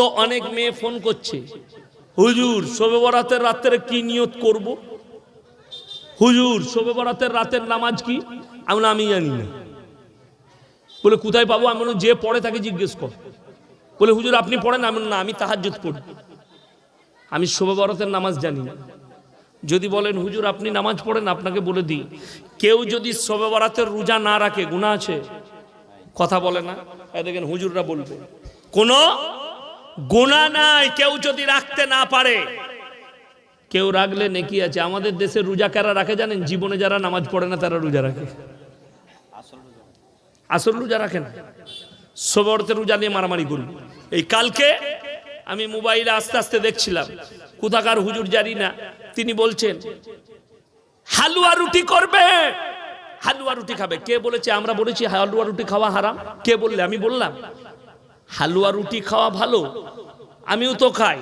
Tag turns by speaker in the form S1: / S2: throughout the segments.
S1: তো অনেক মেয়ে ফোন করছে। হুজুর, শোবে বরাতের রাত্রে কি নিয়ত করব? হুজুর, শোবে বরাতের রাতের নামাজ কি? আমি আমি জানি না। বলে, কোথায় পাবো? আমি যে পড়ে তাকে জিজ্ঞেস কর। বলে, হুজুর, আপনি পড়েন? আমি না, আমি তাহাজ্জুদ পড়ি। আমি শোবে বরাতের নামাজ জানি না। যদি বলেন, হুজুর, আপনি নামাজ পড়েন, আপনাকে বলে দিই। কেউ যদি শোবে বরাতের রোজা না রাখে গুণা আছে? কথা বলে না? দেখেন, হুজুররা বলবে। কোনো গুণা নাই, কেউ যদি রাখতে না পারে। কেউ রাখলে নেকি আছে। আমাদের দেশে রোজা কারা রাখে জানেন? জীবনে যারা নামাজ পড়ে না, তারা রোজা রাখে। আসল রোজা রাখে না। সোবরতে রোজা নিয়ে মারামারি করুন এই কালকে আমি মোবাইলে আস্তে আস্তে দেখছিলাম। কোথাকার হুজুর জানি না। তিনি বলছেন, হালুয়া রুটি করবে। হালুয়া রুটি খাবে। কে বলেছে? আমরা বলেছি, হালুয়া রুটি খাওয়া হারাম। কে বললে? আমি বললাম হালুয়া রুটি খাওয়া ভালো? আমিও তো খাই।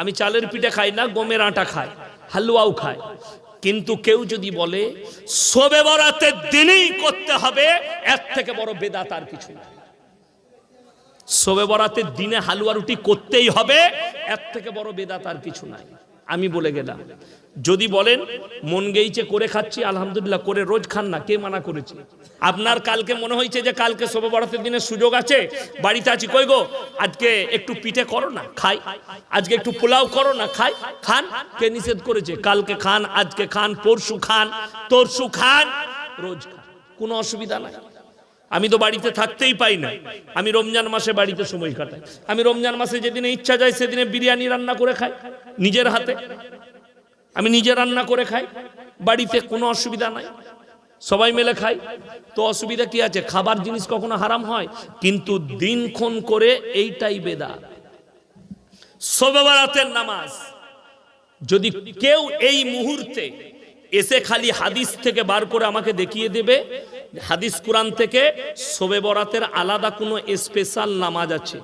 S1: আমি চালের পিঠে খাই না, গমের আটা খাই, হালুয়াও খাই। কিন্তু কেউ যদি বলে সবে বরাতের দিনেই করতে হবে, এর থেকে বড় বেদাত আর কিছু শোবে বরাতের দিনে হালুয়া রুটি করতেই হবে, এর থেকে বড় বেদাত আর কিছু নাই। আমি বলে গেলাম। যদি বলেন, মন গেইছে, করে খাচ্ছি, আলহামদুলিল্লাহ, করে রোজ খান না, কে মানা করেছে? আপনার কালকে মনে হয়েছে যে কালকে শোবে বরাতের দিনের সুযোগ আছে? বাড়িতে আছি, কই গো? আজকে একটু পিঠে করো না, খাই। আজকে একটু পোলাও করো না, খাই। খান, কে নিষেধ করেছে? কালকে খান, আজকে খান, পরশু খান, তরশু খান, রোজ খান। কোনো অসুবিধা নাই। আমি তো বাড়িতে থাকতেই পাই না। আমি রমজান মাসে বাড়িতে সময় কাটাই। আমি রমজান মাসে যেদিনে ইচ্ছা যায়, সেদিনে বিরিয়ানি রান্না করে খাই। নিজের হাতে। আমি নিজে রান্না করে খাই, বাড়িতে কোনো অসুবিধা নাই। সবাই মিলে খাই। তো অসুবিধা কি আছে? খাবার জিনিস কখনো হারাম হয়? কিন্তু দিনক্ষণ করে এইটাই বেদা। সবে বারাতের নামাজ। যদি কেউ এই মুহূর্তে এসে খালি হাদিস থেকে বার করে আমাকে দেখিয়ে দেবে, হাদিস কোরআন থেকে শোবে বরাতের আলাদা কোনো স্পেশাল নামাজ আছে।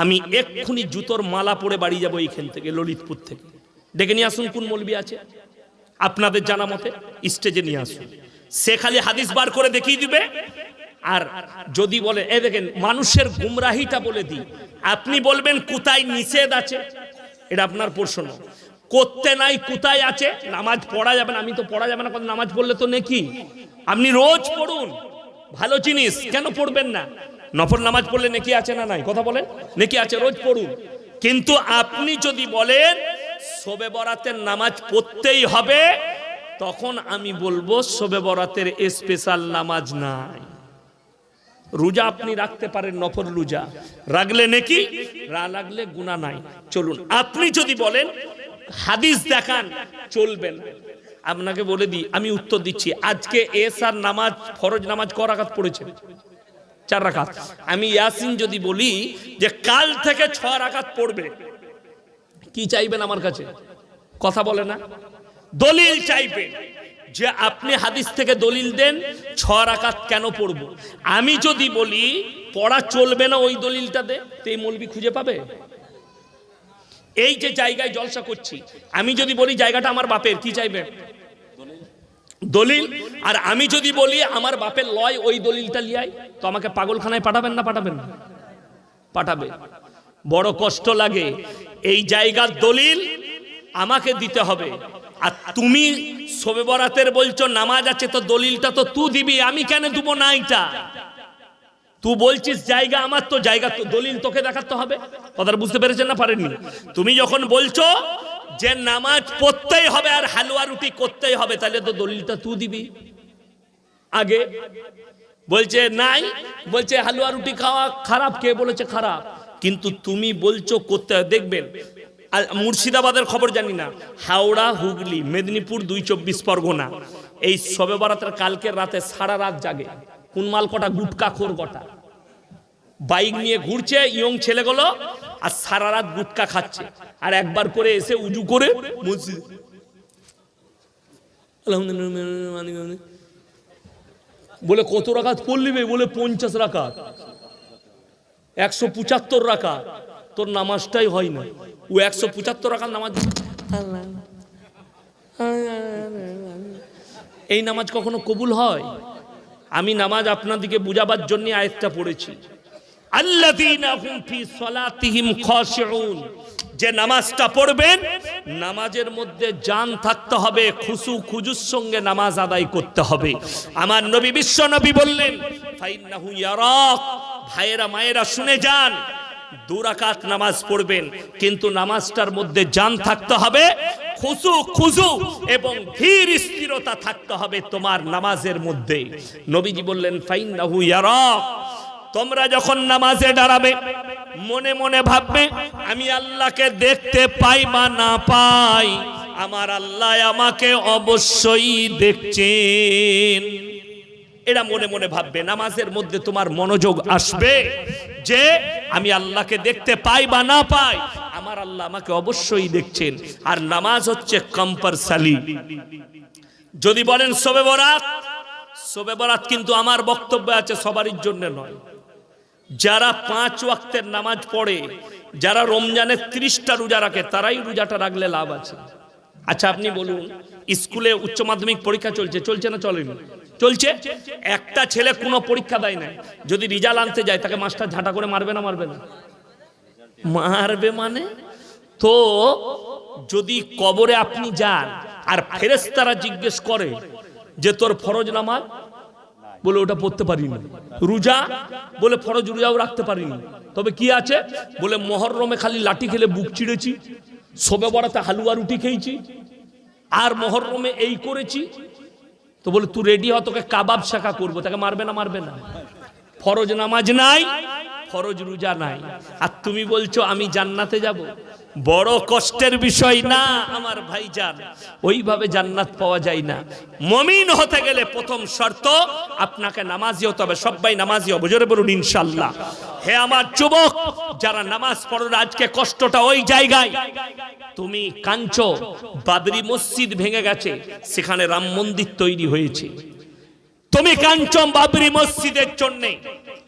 S1: আমি এক্ষুনি জুতোর মালা পরে বাড়ি যাব এইখান থেকে, ললিতপুর থেকে। ডেকে নিয়ে আসুন, কোন মলবি আছে? আপনাদের জানা মতে স্টেজে নিয়ে আসুন। সে খালি হাদিস বার করে দেখিয়ে দিবে। আর যদি বলে এ দেখেন, মানুষের গুমরাহিটা বলে দিই। আপনি বলবেন, কোথায় নিষেধ আছে? এটা আপনার প্রশ্ন। করতে নাই, কোথায় আছে? নামাজ পড়া যাবে না, আমি তো পড়া যাবে না কারণ নামাজ পড়লে তো নেকি? আপনি রোজ পড়ুন। ভালো জিনিস, কেন পড়বেন না? নফল নামাজ পড়লে নেকি আছে না নাই? কথা বলেন। নেকি আছে, রোজ পড়ুন। কিন্তু আপনি যদি বলেন, শোবে বরাতের নামাজ পড়তেই হবে, তখন আমি বলব, শোবে বরাতের স্পেশাল নামাজ নাই। রোজা আপনি রাখতে পারেন, নফল রোজা। রাখলে নাকি? রা লাগলে গুণা নাই। চলুন, আপনি যদি বলেন, হাদিস দেখান, চলবেন। আপনাকে বলে দিই, আমি উত্তর দিচ্ছি, আজকে এসার নামাজ, ফরজ নামাজ ক রাকাত পড়েছে চার রাকাত। আমি ইয়াসিন যদি বলি যে কাল থেকে ছ রাকাত পড়বে, কি চাইবেন আমার কাছে? কথা বলে না। দলিল চাইবেন যে আপনি হাদিস থেকে দলিল দেন, ছ রাকাত কেন পড়ব? আমি যদি বলি, পড়া চলবে না ওই দলিলটাতে তো এই মৌলবি খুঁজে পাবে? এই যে জায়গায় জলসা করছি, আমি যদি বলি জায়গাটা আমার বাপের, কি চাইবে? দলিল? আর আমি যদি বলি আমার বাপের লয় ওই দলিলটা লিয়াই তো আমাকে পাগলখানায় পাঠাবেন না পাঠাবেন না? পাঠাবে। বড় কষ্ট লাগে। এই জায়গার দলিল আমাকে দিতে হবে। আর তুমি শোবে বরাতের বলছো, নামাজ আছে, তো দলিলটা তো তুই দিবি। আমি কেন দেবো না এটা তুই বলছিস জায়গা আমার, তো জায়গা তো দলিল তোকে দেখাতে হবে। কথাটা বুঝতে পেরেছেন না? পারেননি। তুমি যখন বলছো যে নামাজ পড়তেই হবে আর হালুয়া রুটি করতেই হবে, তাহলে তো দলিলটা তুই দিবি। আগে বলছে, নাই। বলছে, হালুয়া রুটি খাওয়া খারাপ। কে বলেছে, খারাপ। কিন্তু তুমি বলছো, করতে দেখবেন মুর্শিদাবাদের খবর জানি না, হাওড়া, হুগলি, মেদিনীপুর দুই চব্বিশ পরগনা, এই সবে বরাতের কালকের রাতে সারা রাত জাগে। কোন মাল কটা গুটকা খোর কটা বাইক নিয়ে ঘুরছে, ইয়ং ছেলেগুলো আর সারা রাত গুটকা খাচ্ছে। আর একবার করে এসে উজু করে বলে, কত রাকাত পড়লিবে বলে, পঞ্চাশ রাকাত। একশো পঁচাত্তর রাখা তোর নামাজটাই হয় না। ও একশো পঁচাত্তর রাখার নামাজ এই নামাজ কখনো কবুল হয়? আমি নামাজ আপনাদিকে বুঝাবার জন্য আয়াতটা পড়েছি। যে নামাজটা পড়বেন, নামাজের মধ্যে জান থাকতে হবে খুশু খুজুর সঙ্গে নামাজ আদায় করতে হবে। আমার নবী বিশ্ব নবী বললেন ভাইয়েরা, মায়েরা, শুনে যান দুরাকাত নামাজ পড়বেন, কিন্তু নামাজটার মধ্যে জান থাকতে হবে খুশু খুজু এবং ধীর স্থিরতা থাকতে হবে তোমার নামাজের মধ্যে। নবীজি বললেন, ফাইন্নাহু ইয়ারাক। তোমরা যখন নামাজে দাঁড়াবে, মনে মনে ভাববে, আমি আল্লাহকে দেখতে পাই বা না পাই, আমার আল্লাহ আমাকে অবশ্যই দেখছেন। এরা মনে মনে ভাববে, নামাজের মধ্যে তোমার মনোযোগ আসবে যে আমি আল্লাহকে দেখতে পাই বা না পাই, আমার আল্লাহ আমাকে অবশ্যই দেখছেন। আর নামাজ হচ্ছে কম্পালসারি যদি বলেন, শোবে বরাত? শোবে বরাত কিন্তু আমার বক্তব্য আছে সবারই জন্য নয়। যারা পাঁচ ওয়াক্তের নামাজ পড়ে, যারা রমজানের ত্রিশটা রোজা রাখে, তারাই রোজাটা রাখলে লাভ আছে। আচ্ছা আপনি বলুন, স্কুলে উচ্চ মাধ্যমিক পরীক্ষা চলছে চলছে না চলেনি? চলছে? একটা ছেলে কোনো পরীক্ষা দেয় না যদি রেজাল্ট আনতে যায়, তাকে মাস্টার ঝাঁটা করে মারবে না মারবে না? মারবে মানে? তো যদি কবরে আপনি যান, আর ফেরেশতারা জিজ্ঞেস করে যে, তোর ফরজ নামাজ? বলে ওটা পড়তে পারিনি। রোজা বলে ফরজ রোজাও রাখতে পারিনি। তবে কি আছে? বলে মহরমে খালি লাঠি খেলে বুক চিড়েছি সবে বড়াতে হালুয়া রুটি খেয়েছি, আর মহরমে এই করেছি। তো বলে, তুই রেডি হ, তোকে কাবাব শাখা করব। তাকে মারবে না মারবে না। ফরজ নামাজ নাই, ফরজ রোজা নাই। আর তুমি বলছো, আমি জান্নাতে যাব। বড় কষ্টের বিষয় না আমার ভাইজান। ওইভাবে জান্নাত পাওয়া যায় না। মমিন হতে গেলে প্রথম শর্ত, আপনাকে নামাজি হতে হবে। সবাই নামাজি হবে। জোরে বলুন, ইনশাল্লাহ। হে আমার যুবক, যারা নামাজ পড়ো আজকে কষ্টটা ওই জায়গায়। তুমি কাঞ্চো বাবরি মসজিদ ভেঙে গেছে, সেখানে রাম মন্দির তৈরি হয়েছে। তুমি কাঞ্চন বাবরি মসজিদের জন্য,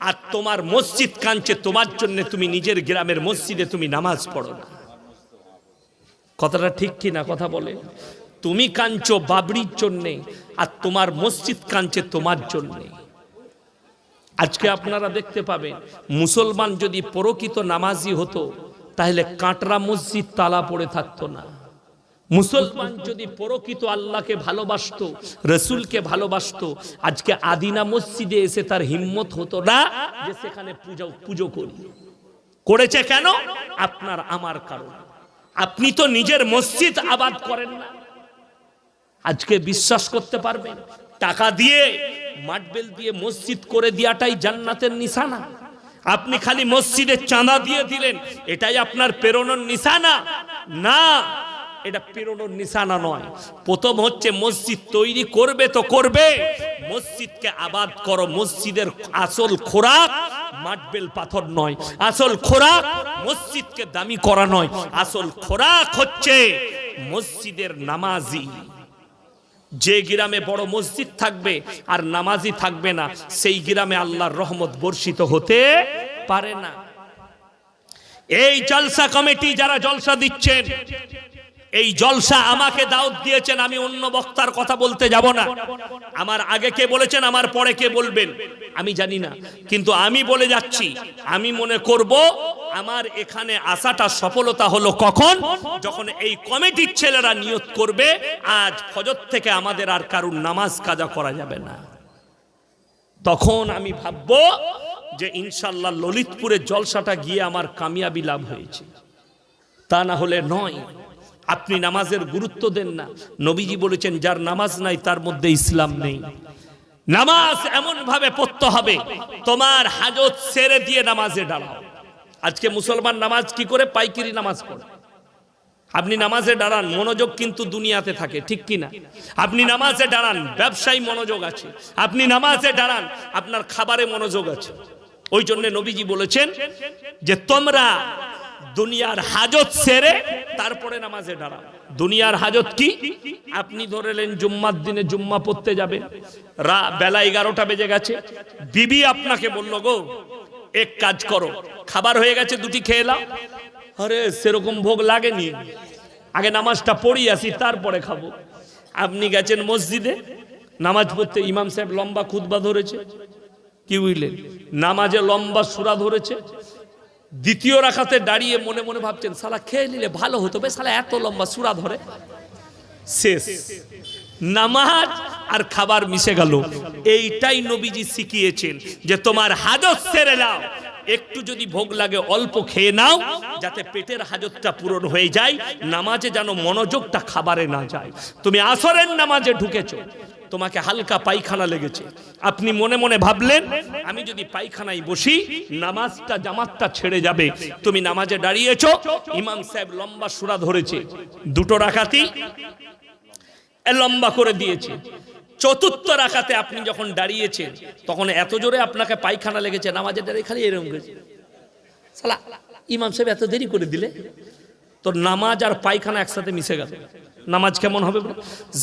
S1: আর তোমার মসজিদ কাঞ্চে তোমার জন্য তুমি নিজের গ্রামের মসজিদে তুমি নামাজ পড়ো না। কথাটা ঠিক কি না কথা বলে? তুমি কাঞ্চো বাবরির জন্যে আর তোমার মসজিদ কাঞ্চে তোমার জন্যে। আজকে আপনারা দেখতে পাবেন, মুসলমান যদি পরকিত নামাজি হতো, তাহলে কাঁটরা মসজিদ তালা পড়ে থাকতো না। মুসলমান যদি পরকিত আল্লাহকে ভালোবাসত, রসুলকে ভালোবাসতো, আজকে আদিনা মসজিদে এসে তার হিম্মত হতো না যে সেখানে পুজো পুজো করি। করেছে কেন? আপনার, আমার কারণ। আপনি তো নিজের মসজিদ আবাদ করেন না। আজকে বিশ্বাস করতে পারবেন, টাকা দিয়ে মাটবেল দিয়ে মসজিদ করে দেওয়াটাই জান্নাতের নিশানা। আপনি খালি মসজিদে চাঁদা দিয়ে দিলেন, এটাই আপনার প্রেরণার নিশানা। না, এটা প্রেরণার নিশানা নয়। প্রথম হচ্ছে মসজিদ তৈরি করবে তো করবে, মসজিদকে আবাদ করো, মসজিদের আসল খোরাক মাটবেল পাথর নয়। আসল খোরাক মসজিদকে দামি করা নয়। আসল খোরাক হচ্ছে মসজিদের নামাজি। যে গ্রামে বড় মসজিদ থাকবে আর নামাজি থাকবে না, সেই গ্রামে আল্লাহর রহমত বর্ষিত হতে পারে না। এই জলসা কমিটি যারা জলসা দিচ্ছেন এই জলসা আমাকে দাওয়াত দিয়েছেন, আমি অন্য বক্তার কথা বলতে যাব না। আমার আগে কে বলেছেন, আমার পরে কে বলবেন, আমি জানি না। কিন্তু আমি বলে যাচ্ছি, আমি মনে করব, আমার এখানে আসাটা সফলতা হলো কখন? যখন এই কমিটির ছেলেরা নিয়ত করবে, আজ ফজর থেকে আমাদের আর কারুর নামাজ কাজা করা যাবে না। তখন আমি ভাববো যে ইনশাল্লাহ ললিতপুরে জলসাটা গিয়ে আমার কামিয়াবি লাভ হয়েছে। তা না হলে নয় আপনি নামাজের গুরুত্ব দেন না। নবীজি বলেছেন, যার নামাজ নাই, তার মধ্যে ইসলাম নেই। নামাজ এমন ভাবে পড়তে হবে, তোমার হাজত ছেড়ে দিয়ে নামাজে দাঁড়াও। আজকে মুসলমান নামাজ কি করে? পাইকিরি নামাজ পড়ে। আপনি নামাজে দাঁড়ান, মনোযোগ কিন্তু দুনিয়াতে থাকে, ঠিক কি না আপনি নামাজে দাঁড়ান, ব্যবসায়ী মনোযোগ আছে। আপনি নামাজে দাঁড়ান, আপনার খাবারে মনোযোগ আছে। ওই জন্য নবীজি বলেছেন যে, তোমরা দুনিয়ার হাজত সেরে তারপরে নামাজে দাঁড়াও দুনিয়ার হাজত কি? আপনি ধরেলেন জুম্মার দিনে জুম্মা পড়তে যাবেন রা বেলা এগারোটা বেজে গেছে, বিবি আপনাকে বলল, গো, এক কাজ করো, খাবার হয়ে গেছে, দুটি খেয়ে নাও। আরে, সেরকম ভোগ লাগেনি। আগে নামাজটা পড়ি আসি, তারপরে খাব। আপনি গেছেন মসজিদে, নামাজ পড়তে ইমাম সাহেব লম্বা খুতবা ধরেছে। কি বুঝলেন? নামাজে লম্বা সুরা ধরেছে। দ্বিতীয় রাখাতে দাঁড়িয়ে মনে মনে ভাবছেন, সালা খেয়ে নিলে ভালো হতো বে, সালা এত লম্বা সুরা ধরে। শেষ। নামাজ আর খাবার মিশে গেল। এইটাই নবীজি শিখিয়েছেন যে তোমার হাজত সেরে নাও। একটু যদি ভোগ লাগে, অল্প খেয়ে নাও, যাতে পেটের হাজতটা পূরণ হয়ে যায়। নামাজে যেন মনোযোগটা খাবারে না যায়। তুমি আসরের নামাজে ঢুকেছো। তোমাকে হালকা পায়খানা লেগেছে। আপনি মনে মনে ভাবলেন, আমি যদি পায়খানায় বসি, নামাজটা, জামাতটা ছেড়ে যাবে। তুমি নামাজে দাঁড়িয়েছো, ইমাম সাহেব লম্বা সুরা ধরেছে। দুটো রাখাতি লম্বা করে দিয়েছে। চতুর্থ রাখাতে আপনি যখন দাঁড়িয়েছেন, তখন এত জোরে আপনাকে পায়খানা লেগেছে, নামাজের দাঁড়িয়ে খালি এরকম গেছে সালা, ইমাম সাহেব এত দেরি করে দিলে? তোর নামাজ আর পায়খানা একসাথে মিশে গেল। নামাজ কেমন হবে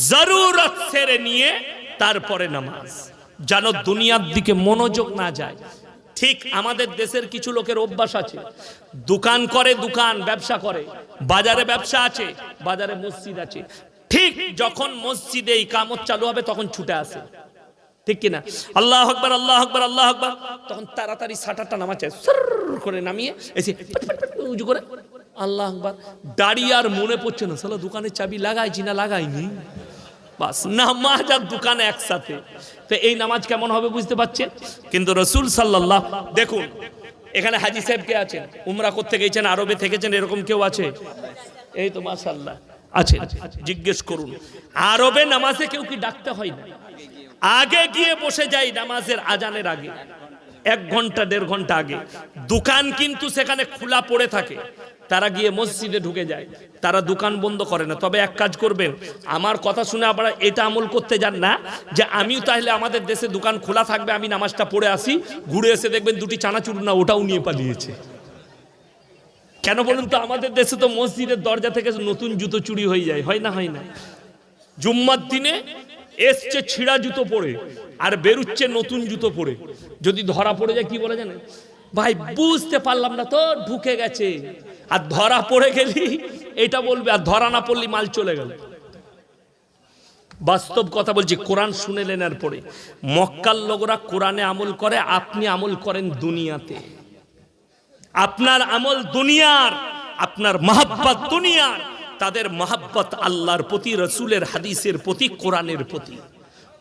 S1: জরুরত সেরে নিয়ে তারপরে নামাজ। যেন দুনিয়ার দিকে মনোযোগ না যায়। ঠিক আমাদের দেশের কিছু লোকের অভ্যাস আছে। দোকান করে দোকান, ব্যবসা করে। বাজারে ব্যবসা আছে, বাজারে মসজিদ আছে। ঠিক যখন মসজিদে এই কামত চালু হবে তখন ছুটে আসে। ঠিক কিনা? আল্লাহ আকবার আল্লাহ আকবার আল্লাহ আকবার। তখন তাড়াতাড়ি সাঁটারটা নামাচ্ছে করে নামিয়ে এসে উজু করে আল্লাহ দাঁড়িয়ে আর মনে পড়ছে না। সালা দোকানের চাবি লাগাইছি না লাগাইনি বাস, নামাজ আর দোকান একসাথে। তো এই নামাজ কেমন হবে বুঝতে পারছেন? কিন্তু রসুল সাল্লাল্লাহ, দেখুন, এখানে হাজি সাহেব কে আছেন? উমরা করতে গেছেন? আরবে থেকেছেন? এরকম কেউ আছে? এই তো মাশাল্লাহ আছে। জিজ্ঞেস করুন। আরবে নামাজে কেউ কি ডাকতে হয় না? আগে গিয়ে বসে যাই নামাজের আজানের আগে। এক ঘণ্টা, দেড় ঘণ্টা আগে। দোকান কিন্তু সেখানে খোলা পড়ে থাকে। তারা গিয়ে মসজিদে ঢুকে যায়। তারা দোকান বন্ধ করে না। তবে এক কাজ করবেন, আমার কথা শুনে আপনারা এটা আমল করতে যান না, যে আমিও তাহলে আমাদের দেশে দোকান খোলা থাকবে, আমি নামাজটা পড়ে আসি, ঘুরে এসে দেখবেন দুটি চানাচুর না, ওটাও নিয়ে পালিয়েছে। কেন বলুন তো, আমাদের দেশে তো মসজিদের দরজা থেকে নতুন জুতো চুরি হয়ে যায়, হয় না হয় না? জুম্মার দিনে এসছে ছিঁড়া জুতো পরে, আর বেরুচ্ছে নতুন জুতো পরে। যদি ধরা পড়ে যায়, কি বলে জানেন ভাই, বুঝতে পারলাম না তো, ঢুকে গেছে। আর ধরা পড়ে গেলি, এটা বলবে, আর ধরা না পড়লি মাল চলে গেল। বাস্তব কথা বলছি, কোরআন শুনে নেনার পরে মক্কার লোকরা কোরআনে আমল করে, আপনি আমল করেন দুনিয়াতে। আপনার আমল দুনিয়ার, আপনার মহাব্বত দুনিয়ার, তাদের মহাব্বত আল্লাহর প্রতি, রসুলের হাদিসের প্রতি, কোরআনের প্রতি।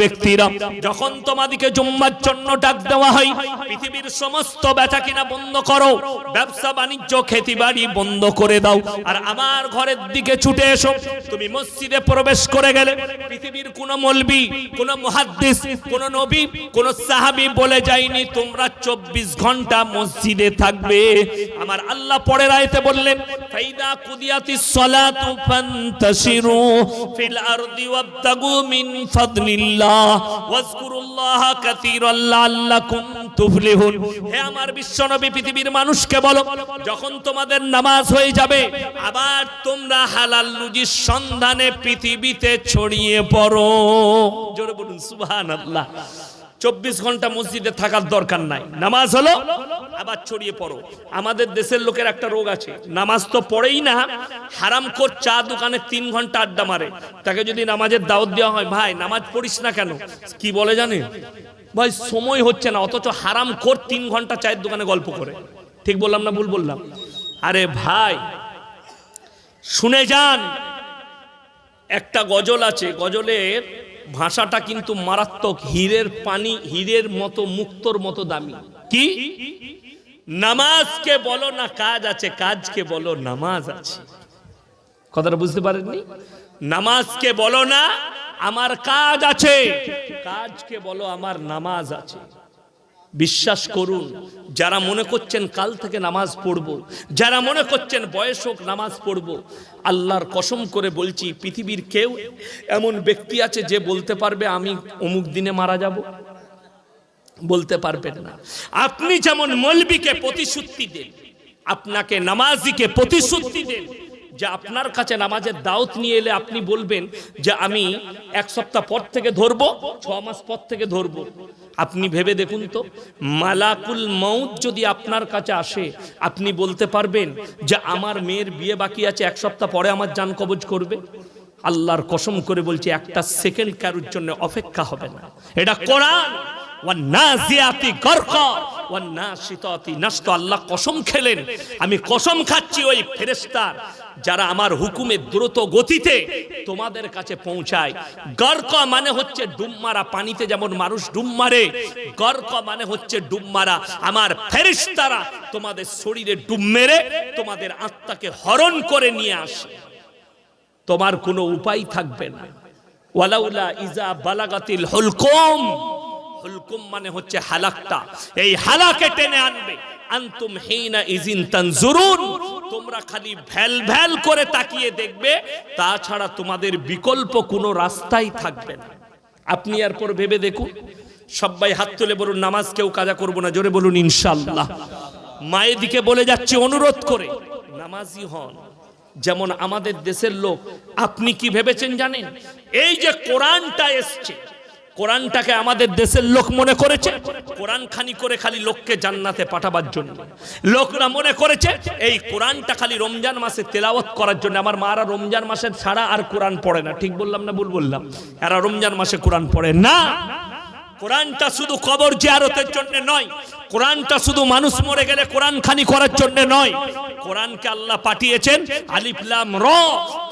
S1: ব্যক্তিরা, যখন জুম্মার জন্য ডাক দেওয়া হয়, পৃথিবীর সমস্ত কিনা বন্ধ করো, ব্যবসা বাণিজ্য খেতি বাড়ি বন্ধ করে দাও, আর আমার ঘরের দিকে ছুটে এসো। তুমি মসজিদে প্রবেশ করে গেলে, পৃথিবীর কোন মলবি, কোন মুহাদ্দিস, কোন নবী, কোন সাহাবী বলে যায়নি, তোমরা চব্বিশ ঘণ্টা মসজিদে থাকবে। আমার আল্লাহ পরের আয়তে বললেন, ফাইদা কুদিয়াতিস সালাতু ফান্তাশিরু ফিল আরদি ওয়াবতাগু মিন মানুষকে বলো, যখন তোমাদের নামাজ হয়ে যাবে, আবার তোমরা সন্ধানে পৃথিবীতে ছড়িয়ে পড়ো। জোরে বলুন চব্বিশ ঘণ্টা মসজিদে থাকার দরকার নাই। নামাজ হলো আবার ছড়িয়ে পড়ো। আমাদের দেশের লোকের একটা রোগ আছে। নামাজ তো পড়েই না, হারাম কর চা দোকানে তিন ঘণ্টা আড্ডা মারে। তাকে যদি নামাজের দাওয়াত দেওয়া হয়, ভাই, নামাজ পড়িস না কেন? কি বলে জানে? ভাই, সময় হচ্ছে না, অথচ হারাম কর তিন ঘণ্টা চায়ের দোকানে গল্প করে। ঠিক বললাম না ভুল বললাম? আরে ভাই, শুনে যান, একটা গজল আছে। গজলের ভাষাটা কিন্তু মারাত্মক, হীরের পানি, হীরের মতো, মুক্তর মতো দামি। কি? নামাজকে বলো না কাজ আছে, কাজকে বলো নামাজ আছে। কথাটা বুঝতে পারেননি? নামাজকে বলো না, আমার কাজ আছে। কাজকে বলো, আমার নামাজ আছে। বিশ্বাস করুন, যারা মনে করছেন কাল থেকে নামাজ পড়ব, যারা মনে করছেন বয়স হোক নামাজ পড়ব, আল্লাহর কসম করে বলছি, পৃথিবীর কেউ এমন ব্যক্তি আছে যে বলতে পারবে, আমি অমুক দিনে মারা যাব। বলতে পারবেন না। আপনি যেমন মলবিকে প্রতিশ্রুতি দেন, আপনাকে নামাজিকে প্রতিশ্রুতি দেন, যে আপনার কাছে নামাজের দাওয়াত নিয়ে এলে আপনি বলবেন যে আমি এক সপ্তাহ পর থেকে ধরবো, ছ মাস পর থেকে ধরবো। আপনি ভেবে দেখুন তো, মালাকুল মৌত যদি আপনার কাছে আসে, আপনি বলতে পারবেন যে আমার মেয়ের বিয়ে বাকি আছে, এক সপ্তাহ পরে আমার জান কবজ করবে। আল্লাহর কসম করে বলছি, একটা সেকেন্ড কারোর জন্য অপেক্ষা হবে না। এটা কোরআন। আল্লাহ কসম খেলেন। আমি কসম খাচ্ছি ওই ফেরেশতার যারা আমার হুকুমে দ্রুত গতিতে তোমাদের কাছে পৌঁছায়। গর্ক মানে হচ্ছে ডুব মারা পানিতে যেমন মানুষ ডুব মারে, গর্ক মানে হচ্ছে ডুব মারা আমার ফেরেশতারা তোমাদের শরীরে ডুব মেরে তোমাদের আত্মাকে হরণ করে নিয়ে আসে। তোমার কোনো উপায় থাকবে না। ওয়ালাউলা ইজা বালাগাতিল হুলকুম হুলকুম মানে হচ্ছে হালাকটা। এই হালাকে টেনে আনবে। আনতুম হিনা ইজিন তানজুরুন। তোমরা খালি ভ্যাল ভ্যাল করে তাকিয়ে দেখবে, তাছাড়া তোমাদের বিকল্প কোনো রাস্তাই থাকবে না। আপনি এরপর ভেবে দেখুন। সবাই হাত তুলে বলুন, নামাজ কেউ কাজা করব না, জোরে বলুন ইনশাল্লাহ মায়ের দিকে বলে যাচ্ছে, অনুরোধ করে। নামাজি হন। যেমন আমাদের দেশের লোক, আপনি কি ভেবেছেন জানেন? এই যে কোরআনটা এসছে কোরআনটাকে আমাদের দেশের লোক মনে করেছে? কোরআন খানি করে খালি লোককে জান্নাতে পাঠাবার জন্য। লোকরা মনে করেছে, এই কোরআনটা খালি রমজান মাসে তেলাওয়াত করার জন্য। আমার মারা রমজান মাসের ছাড়া আর কোরআন পড়ে না। ঠিক বললাম না ভুল বললাম? এরা রমজান মাসে কোরআন পড়ে না। কোরআনটা শুধু কবর জিয়ারতের জন্য নয়, কোরআনটা শুধু মানুষ মরে গেলে কোরআন খানি করার জন্য নয়। কোরআনকে আল্লাহ পাঠিয়েছেন, আলিফ লাম র,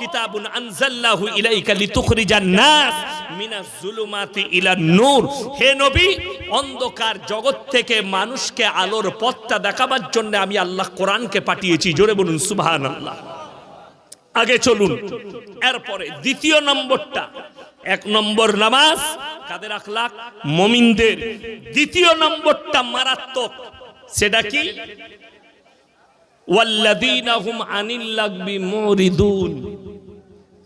S1: কিতাবুন আনজাল্লাহু ইলাইকা লিতুখরিজান নাস মিনাজ জুলুমাতি ইলান নূর। হে নবী, অন্ধকার জগৎ থেকে মানুষকে আলোর পথটা দেখাবার জন্য আমি আল্লাহ কোরআনকে পাঠিয়েছি। জোরে বলুন, সুবহানাল্লাহ। আগে চলুন। এরপরে দ্বিতীয় নম্বরটা, এক নম্বর নামাজ কাদের আখলাক? মমিনদের। দ্বিতীয় নম্বরটা মারাত্মক। সেটা কি?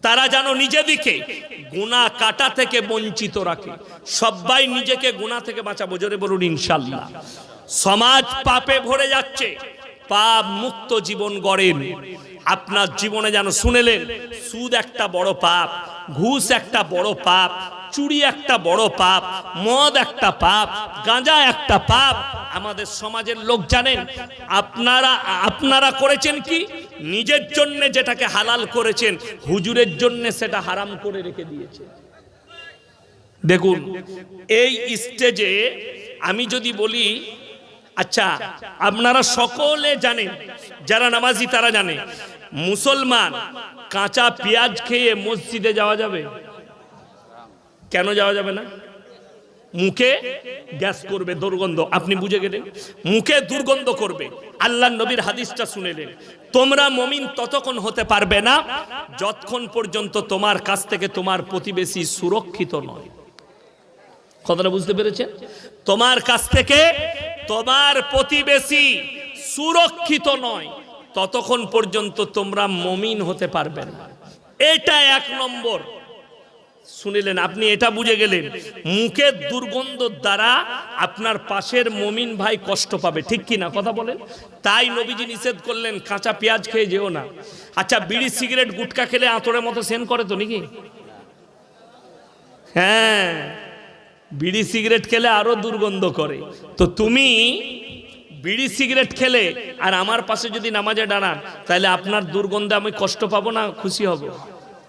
S1: তারা যেন নিজেদিকে গুনাহ কাটা থেকে বঞ্চিত রাখে। সবাই নিজেকে গুনাহ থেকে বাঁচাবো। জোরে বলুন ইনশাল্লাহ সমাজ পাপে ভরে যাচ্ছে। পাপ মুক্ত জীবন গড়েন। আপনার জীবনে যেন শুনেলেন, সুদ একটা বড় পাপ, ঘুষ একটা বড় পাপ চুরি একটা বড় পাপ, মদ একটা পাপ, গাঁজা একটা পাপ। আমাদের সমাজের লোক জানেন, আপনারা আপনারা করেছেন কি? নিজের জন্য যেটাকে হালাল করেছেন, হুজুরের জন্য সেটা হারাম করে রেখে দিয়েছে। দেখুন, এই স্টেজে আমি যদি বলি আচ্ছা আপনারা সকলে জানেন, যারা নামাজি তারা জানে, মুসলমান কাঁচা পেঁয়াজ খেয়ে মসজিদে যাওয়া যাবে? কেন যাওয়া যাবে না? মুখে গ্যাস করবে, দুর্গন্ধ। আপনি বুঝে গেলেন? মুখে দুর্গন্ধ করবে। আল্লাহ নবীর হাদিসটা শুনেলেন। তোমরা মমিন ততক্ষণ হতে পারবে না যতক্ষণ পর্যন্ত তোমার কাছ থেকে তোমার প্রতিবেশী সুরক্ষিত নয়। কথাটা বুঝতে পেরেছেন? তোমার কাছ থেকে তোমার প্রতিবেশী সুরক্ষিত নয় ততক্ষণ পর্যন্ত তোমরা মমিন হতে পারবে না। এটা এক নম্বর। শুনিলেন, আপনি এটা বুঝে গেলেন। মুখের দুর্গন্ধ দ্বারা আপনার পাশের মমিন ভাই কষ্ট পাবে। ঠিক কি না? কথা বলেন। তাই নবীজি নিষেধ করলেন, কাঁচা পেঁয়াজ খেয়ে যেও না। আচ্ছা বিড়ি, সিগারেট, গুটকা খেলে আঁতরের মতো সেন করে তো নাকি? হ্যাঁ বিড়ি, সিগারেট খেলে আরও দুর্গন্ধ করে। তো তুমি বিড়ি, সিগারেট খেলে আর আমার পাশে যদি নামাজে দাঁড়ান, তাহলে আপনার দুর্গন্ধে আমি কষ্ট পাবো না, খুশি হব?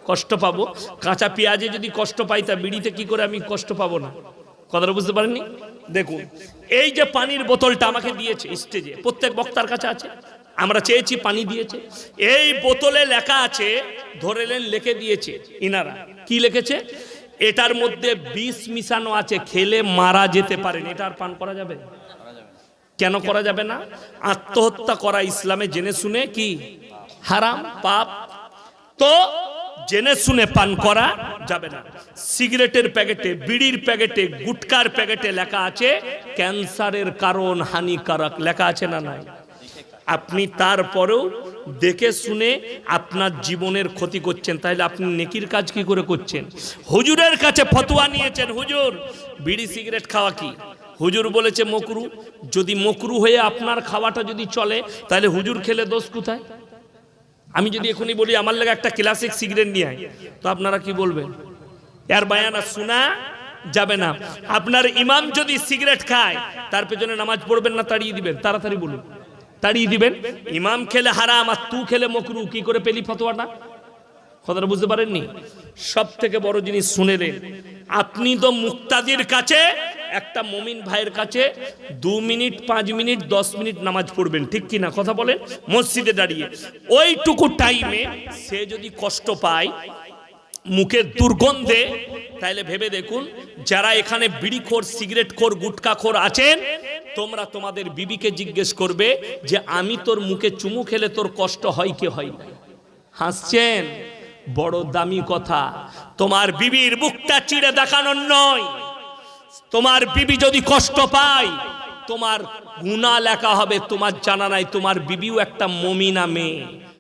S1: কষ্ট পাবো। কাঁচা পেঁয়াজে যদি কষ্ট পাই, তা বিড়িতে কি করে আমি কষ্ট পাবো না? কথাটা বুঝতে পারেননি? দেখুন, এই যে পানির বোতলটা আমাকে দিয়েছে স্টেজে, প্রত্যেক বক্তার কাছে আছে। আমরা চেয়েছি পানি দিয়েছে। এই বোতলে লেখা আছে ধরেলেন লিখে দিয়েছে ইনারা। কি লিখেছে? এটার মধ্যে বিষ মিশানো আছে, খেলে মারা যেতে পারেন। এটা আর পান করা যাবে? কেন করা যাবে না? আত্মহত্যা করা ইসলামে জেনে শুনে কি? হারাম, পাপ। তো জেনে শুনে পান করা যাবে না। সিগারেটের প্যাকেটে, বিড়ির প্যাকেটে, গুটকার প্যাকেটে লেখা আছে, ক্যান্সারের কারণ হানিকারক। লেখা আছে না নাই? আপনি তারপরেও দেখে শুনে আপনার জীবনের ক্ষতি করছেন। তাহলে আপনি নেকির কাজ কি করে করছেন? হুজুরের কাছে ফতোয়া নিয়েছেন, হুজুর, বিড়ি সিগারেট খাওয়া কি? হুজুর বলেছে, মকরু, যদি মকরু হয়ে আপনার খাওয়াটা যদি চলে তাহলে হুজুর খেলে দোষ কোথায়? আমি যদি এখনই বলি, আমার লাগে একটা ক্লাসিক সিগারেট নিয়ে তো আপনারা কি বলবেন? এর বায়ানা শোনা যাবে না। আপনার ইমাম যদি সিগারেট খায়, তার পেছনে নামাজ পড়বেন না, তাড়িয়ে দিবেন? তাড়াতাড়ি বলুন। তাড়িয়ে দিবেন? ইমাম খেলে হারাম, আর তু খেলে মকরু, কি করে পেলি ফতোয়াটা? কথাটা বুঝতে পারেননি? সব থেকে বড় জিনিস শুনেলেন আপনি তো মুক্তাদির কাছে একটা মমিন ভাইয়ের কাছে দু মিনিট, পাঁচ মিনিট, দশ মিনিট নামাজ পড়বেন, ঠিক কি না কথা বলেন? মসজিদে দাঁড়িয়ে। ওইটুকু টাইমে সে যদি কষ্ট পায় মুখের দুর্গন্ধে, তাহলে ভেবে দেখুন, যারা এখানে বিড়িখোর সিগারেট খোর গুটকা খোর আছেন, তোমরা তোমাদের বিবিকে জিজ্ঞেস করবে যে, আমি তোর মুখে চুমু খেলে তোর কষ্ট হয় কি হয় না? হাসছেন? বড় দামি কথা। তোমার বিবির বুকটা চিড়ে দেখানোর নয়। তোমার বিবি যদি কষ্ট পায়, তোমার গুণা লেখা হবে, তোমার জানা নাই, তোমার বিবিও একটা মমিনা মেয়ে।